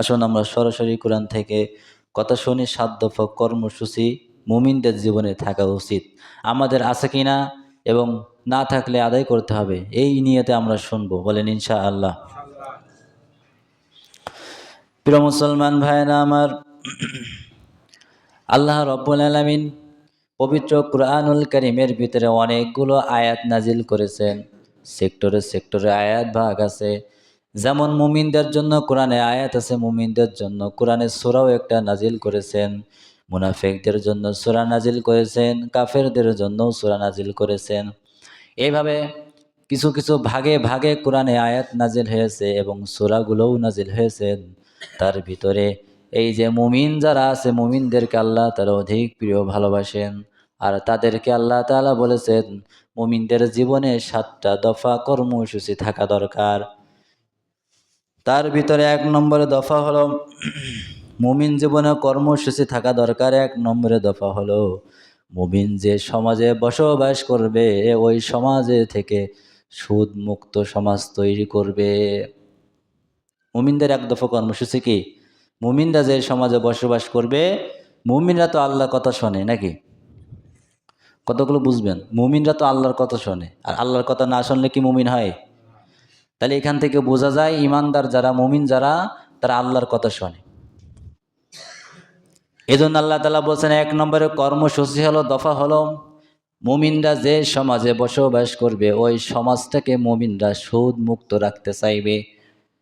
আসুন আমরা সরাসরি কোরআন থেকে কথা শুনি সাত দফা কর্মসূচি মুমিনদের জীবনে থাকা উচিত। আমাদের আছে কিনা এবং না থাকলে আদায় করতে হবে, এই নিয়েতে আমরা শুনব, বলেন ইনশা আল্লাহ প্রিয় মুসলমান ভাইরা আমার, আল্লাহ রব্বুল আলমিন পবিত্র কুরআনুল করিমের ভিতরে অনেকগুলো আয়াত নাজিল করেছেন। সেক্টরে সেক্টরে আয়াত ভাগ আছে যেমন মুমিনদের জন্য কোরআনে আয়াত আছে, মুমিনদের জন্য কোরআনের সুরাও একটা নাজিল করেছেন। মুনাফেকদের জন্য সুরা নাজিল করেছেন, কাফেরদের জন্য সুরা নাজিল করেছেন। এইভাবে কিছু কিছু ভাগে ভাগে কোরআনে আয়াত নাজিল হয়েছে এবং সুরাগুলোও নাজিল হয়েছেন তার ভিতরে এই যে মুমিন যারা আছে, মুমিনদেরকে আল্লাহ তারা অধিক প্রিয় ভালোবাসেন। আর তাদেরকে আল্লাহ তাআলা বলেছেন, মুমিনদের জীবনে সাতটা দফা কর্মসূচি থাকা দরকার। তার ভিতরে এক নম্বরে দফা হলো, মুমিন জীবনে কর্মসূচি থাকা দরকার, এক নম্বরে দফা হলো, মুমিন যে সমাজে বসবাস করবে, ওই সমাজে থেকে সুদ মুক্ত সমাজ তৈরি করবে। মুমিনদের এক দফা কর্মসূচি কি? মুমিনরা যে সমাজে বসবাস করবে, মুমিনরা তো আল্লাহর কথা শোনে নাকি? কতগুলো বুঝবেন? মুমিনরা তো আল্লাহর কথা শোনে। আর আল্লাহর কথা না শুনলে কি মুমিন হয়? তাহলে এখান থেকে বোঝা যায় ইমানদার যারা, মুমিন যারা, তারা আল্লাহর কথা শোনে। এই জন্য আল্লাহ তালা বলছেন, এক নম্বরে কর্মসূচি হলো, দফা হলো, মুমিনরা যে সমাজে বসবাস করবে, ওই সমাজটাকে মুমিনরা সুদ মুক্ত রাখতে চাইবে।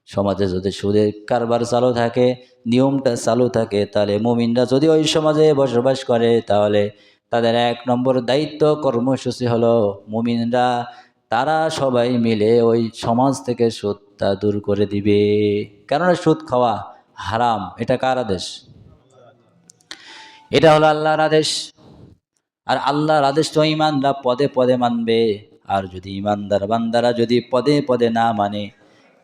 সমাজে যদি সুদের কারবার চালু থাকে, নিয়মটা চালু থাকে, তাহলে মুমিনরা যদি ওই সমাজে বসবাস করে, তাহলে তাদের এক নম্বর দায়িত্ব কর্মসূচি হলো, মুমিনরা তারা সবাই মিলে ওই সমাজ থেকে সুদটা দূর করে দিবে। কেননা সুদ খাওয়া হারাম, এটা কার আদেশ? এটা হলো আল্লাহর আদেশ। আর আল্লাহর আদেশ তো ইমানরা পদে পদে মানবে। আর যদি ইমানদার বান্দারা যদি পদে পদে না মানে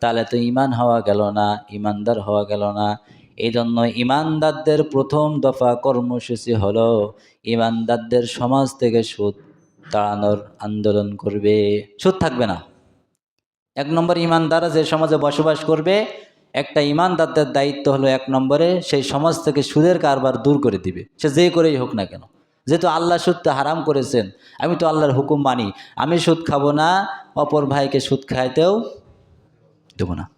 তাহলে তো ইমান হওয়া গেল না, ইমানদার হওয়া গেল না। এই জন্য ইমানদারদের প্রথম দফা কর্মসূচি হলো ইমানদারদের সমাজ থেকে সুদ তাড়ানোর আন্দোলন করবে। সুদ থাকবে না। এক নম্বর ইমানদারা যে সমাজে বসবাস করবে, একটা ইমানদারদের দায়িত্ব হলো এক নম্বরে সেই সমাজ থেকে সুদের কারবার দূর করে দিবে। সে যে করেই হোক না কেন। যেহেতু আল্লাহ সুদটা হারাম করেছেন, আমি তো আল্লাহর হুকুম মানি। আমি সুদ খাব না, অপর ভাইকে সুদ খাইতেও দেব না।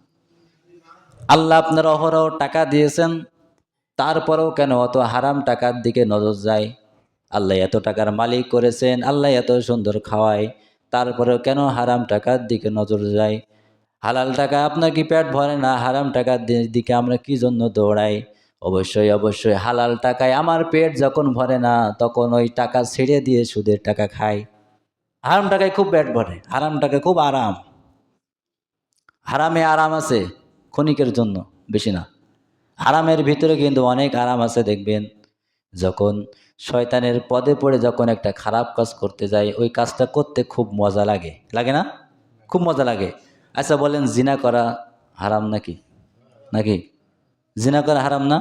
আল্লাহ আপনার অহরহ টাকা দিয়েছেন, তারপরেও কেন অত হারাম টাকার দিকে নজর যায়? আল্লাহ এত টাকার মালিক করেছেন, আল্লাহ এত সুন্দর খাওয়ায়, তারপরেও কেন হারাম টাকার দিকে নজর যায়? হালাল টাকা আপনার কি পেট ভরে না? হারাম টাকার দিকে আমরা কি জন্য দৌড়াই? অবশ্যই অবশ্যই হালাল টাকায় আমার পেট যখন ভরে না, তখন ওই টাকা ছেড়ে দিয়ে সুদের টাকা খাই। হারাম টাকায় খুব পেট ভরে, হারাম টাকায় খুব আরাম। হারামে আরাম আছে ক্ষণিকের জন্য, বেশি না। আরামের ভিতরে কিন্তু অনেক আরাম আছে, দেখবেন। যখন শয়তানের পদে পড়ে যখন একটা খারাপ কাজ করতে যায়, ওই কাজটা করতে খুব মজা লাগে। লাগে না? খুব মজা লাগে। আচ্ছা বলেন জিনা করা হারাম নাকি? নাকি? জিনা করা হারাম না?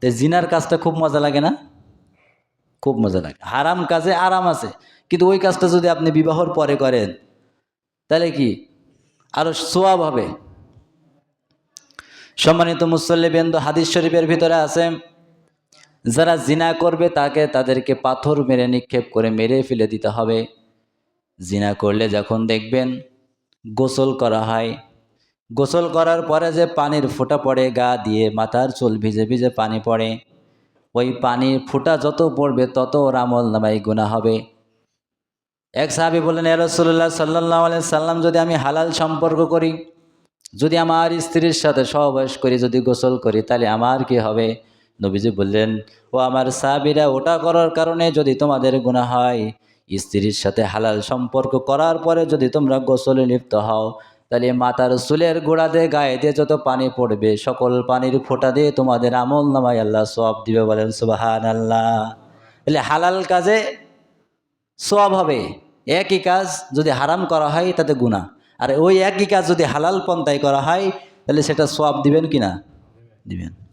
তো জিনার কাজটা খুব মজা লাগে না? খুব মজা লাগে। হারাম কাজে আরাম আছে। কিন্তু ওই কাজটা যদি আপনি বিবাহর পরে করেন, তাহলে কি? আরও সোয়াব হবে। সম্মানিত মুসল্লিবেন্দ, হাদিস শরীফের ভিতরে আছে যারা জিনা করবে তাকে তাদেরকে পাথর মেরে নিক্ষেপ করে মেরে ফেলে দিতে হবে। জিনা করলে যখন দেখবেন গোসল করা হয়, গোসল করার পরে যে পানির ফোঁটা পড়ে, গা দিয়ে মাথার চুল ভিজে ভিজে পানি পড়ে, ওই পানির ফোঁটা যত পড়বে তত ওর আমল নামাই গুণা হবে। এক সাহাবি বললেন রসুল্লাহ সাল্লাহ সাল্লাম, যদি আমি হালাল সম্পর্ক করি, যদি আমার স্ত্রীর সাথে সহবাস করি, যদি গোসল করি, তাহলে আমার কি হবে? নবীজি বললেন, ও আমার সাহাবিরা, ওটা করার কারণে যদি তোমাদের গুণা হয়, স্ত্রীর সাথে হালাল সম্পর্ক করার পরে যদি তোমরা গোসলে লিপ্ত হও, তাহলে মাথার চুলের গোড়া দিয়ে গায়ে দিয়ে যত পানি পড়বে, সকল পানির ফোঁটা দিয়ে তোমাদের আমল নামাই আল্লাহ সব দিবে বলেন সুবাহান আল্লাহ তাহলে হালাল কাজে সব হবে। একই কাজ যদি হারাম করা হয়, তাতে গুণা আর ওই একই কাজ যদি হালাল পন্থায় করা হয়, তাহলে সেটা সব দিবেন কি না? দিবেন।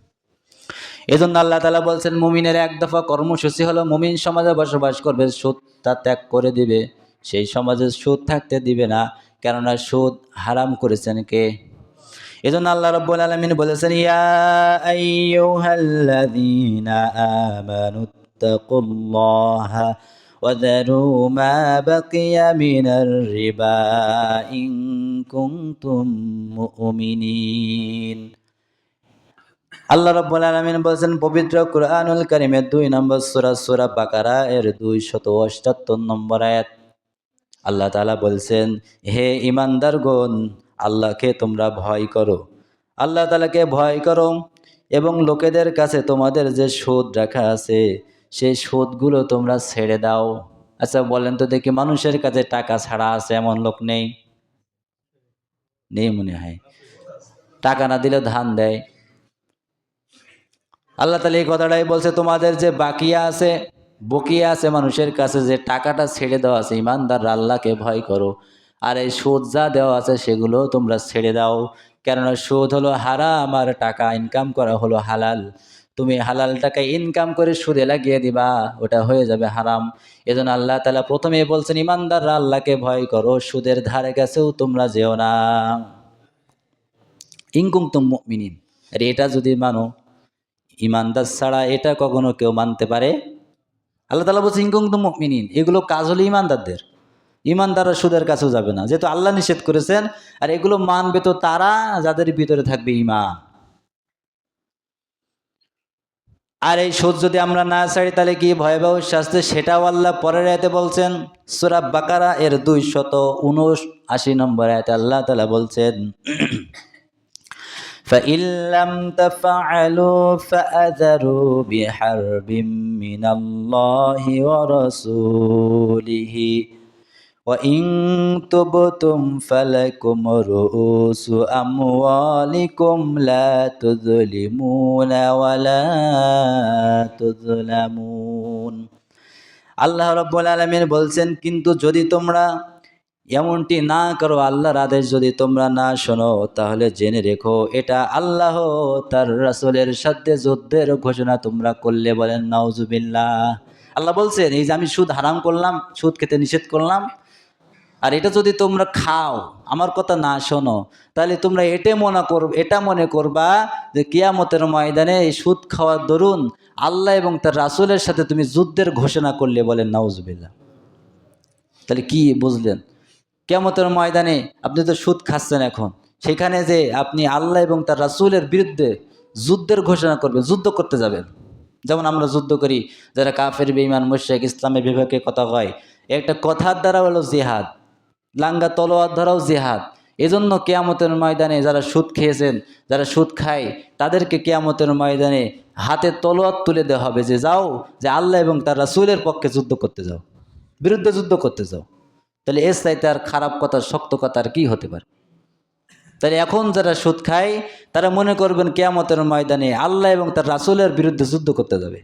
এজন্য আল্লাহ তালা বলছেন মুমিনের এক দফা কর্মসূচি হলো মুমিন সমাজে বসবাস করবে সুদটা ত্যাগ করে দিবে সেই সমাজে সুদ থাকতে দিবে না কেননা সুদ হারাম করেছেন কে এজন্য আল্লাহ রব্বুল আলামিন বলেছেন ইয়া আইয়ুহাল্লাযীনা আমানুত্তাকুল্লাহা وذروا ما بقي من الربا إن كنتم مؤمنين আল্লাহ রাব্বুল আলামিন বলছেন, পবিত্র কুরআনুল করিমের দুই নম্বর সুরা সুরা বাকারা এর দুই শত অষ্টাত্তর নম্বর আয়াত। আল্লাহ তালা বলছেন, হে ইমানদারগণ আল্লাহকে তোমরা ভয় করো। আল্লাহ তালাকে ভয় করো এবং লোকেদের কাছে তোমাদের যে সুদ রাখা আছে, সেই সুদগুলো তোমরা ছেড়ে দাও। আচ্ছা বলেন তো দেখি, মানুষের কাছে টাকা ছাড়া আছে এমন লোক নেই? নেই মনে হয়। টাকা না দিলে ধান দেয়। আল্লাহ তালা এই কথাটাই বলছে, তোমাদের যে বাকিয়া আছে, বকিয়া আছে মানুষের কাছে, যে টাকাটা ছেড়ে দেওয়া আছে ইমানদার আল্লাহকে ভয় করো। আর এই সুদ যা দেওয়া আছে, সেগুলো তোমরা ছেড়ে দাও। কেননা সুদ হলো হারাম আর টাকা ইনকাম করা হলো হালাল। তুমি হালাল টাকা ইনকাম করে সুদে লাগিয়ে দিবা, ওটা হয়ে যাবে হারাম। এজন্য আল্লাহ তালা প্রথমে বলছেন, ইমানদাররা আল্লাহকে ভয় করো, সুদের ধারে কাছেও তোমরা যেও না। ইনকুম তুম আর এটা যদি মানো ইমানদার ছাড়া এটা কখনো কেউ মানতে পারে? আল্লাহ তালা বলছে ইনকুম তুম মিনিন এগুলো কাজ হলো ইমানদারদের। ইমানদাররা সুদের কাছেও যাবে না। যেহেতু আল্লাহ নিষেধ করেছেন, আর এগুলো মানবে তো তারা, যাদের ভিতরে থাকবে ইমান আর এই সুদ যদি আমরা না ছাড়ি, তাহলে কি ভয়াবহ শাস্তি? সেটাও আল্লাহ পরের আয়তে বলছেন সুরাব বাকারা এর দুই শত উনআশি নম্বর আয়তে আল্লাহ তালা বলছেন فإن لم تفعلوا فأذروا بحرب من الله ورسوله وإن تبتم فلكم رؤوس أموالكم لا تظلمون ولا تظلمون আল্লাহ রব্বুল আলমিন বলছেন কিন্তু যদি তোমরা এমনটি না করো আল্লাহর আদেশ যদি তোমরা না শোনো, তাহলে জেনে রেখো, এটা আল্লাহ তার রাসূলের সাথে যুদ্ধের ঘোষণা তোমরা করলে বলেন, নাউজুবিল্লাহ। আল্লাহ বলছেন, এই যে আমি সুদ হারাম করলাম, সুদ খেতে নিষেধ করলাম, আর এটা যদি তোমরা খাও, আমার কথা না শোনো, তাহলে তোমরা এটা মনে কর, এটা মনে করবা যে কিয়ামতের ময়দানে এই সুদ খাওয়ার দরুন আল্লাহ এবং তার রাসূলের সাথে তুমি যুদ্ধের ঘোষণা করলে বলেন, নাউজুবিল্লাহ। তাহলে কি বুঝলেন? কেমতের ময়দানে আপনি তো সুদ খাচ্ছেন এখন। সেখানে যে আপনি আল্লাহ এবং তার রাসূলের বিরুদ্ধে যুদ্ধের ঘোষণা করবেন, যুদ্ধ করতে যাবেন। যেমন আমরা যুদ্ধ করি, যারা কাফের, বেঈমান, মুশরিক, ইসলামের বিভাগে কথা কয়, একটা কথার দ্বারা হলো জেহাদ, লাঙ্গা তলোয়ার দ্বারাও জেহাদ। এজন্য কেয়ামতের ময়দানে যারা সুদ খেয়েছেন, যারা সুদ খায়, তাদেরকে কেয়ামতের ময়দানে হাতে তলোয়ার তুলে দেওয়া হবে যে, যাও, যে আল্লাহ এবং তার রাসূলের পক্ষে যুদ্ধ করতে যাও, বিরুদ্ধে যুদ্ধ করতে যাও। তাহলে এর চাইতে আর খারাপ কথা, শক্ত কথা আর কি হতে পারে? তাহলে এখন যারা সুদ খায়, তারা মনে করবেন কেয়ামতের ময়দানে আল্লাহ এবং তার রাসুলের বিরুদ্ধে যুদ্ধ করতে যাবে।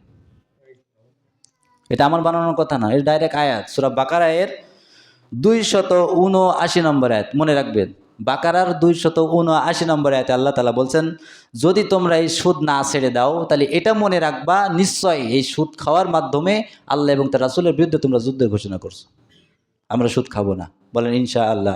এটা আমার বানানোর কথা না, এটা ডাইরেক্ট আয়াত। সুরা বাকারায়ের দুই শত উনআশি নম্বর আয়াত, মনে রাখবেন। বাকারার দুই শত উনআশি নম্বর আয়াতে আল্লাহ তালা বলছেন, যদি তোমরা এই সুদ না ছেড়ে দাও, তাহলে এটা মনে রাখবা নিশ্চয় এই সুদ খাওয়ার মাধ্যমে আল্লাহ এবং তার রাসুলের বিরুদ্ধে তোমরা যুদ্ধের ঘোষণা করছ। আমরা সুদ খাব না। বলেন ইনশা আল্লাহ